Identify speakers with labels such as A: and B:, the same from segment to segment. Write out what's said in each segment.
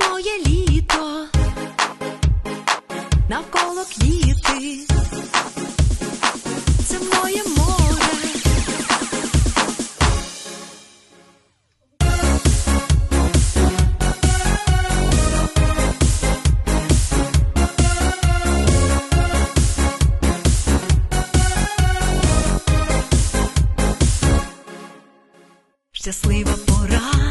A: моє літо, навколо квіти, це моє море. Щаслива пора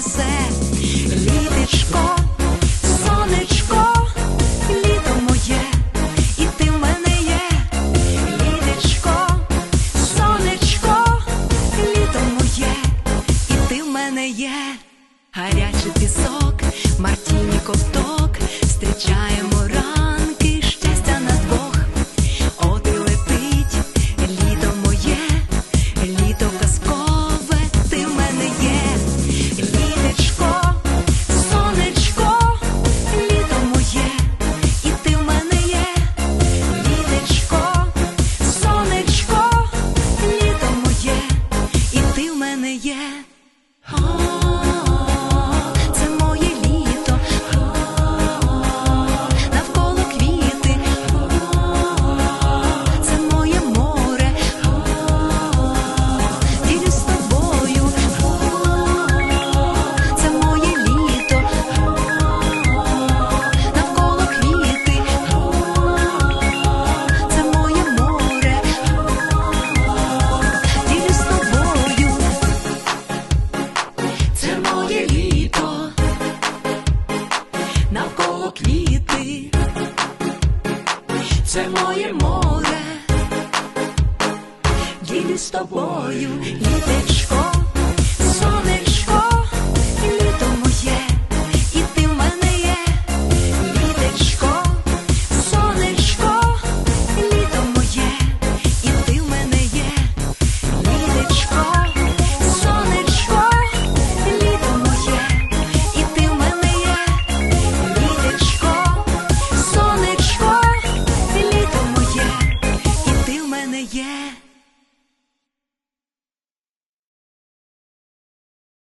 A: несе. Літечко, сонечко, літо моє, і ти в мене є. Літечко, сонечко, літо моє, і ти в мене є. Гарячий пісок, Мартіні ковток, це моє море, діди з тобою, літечко,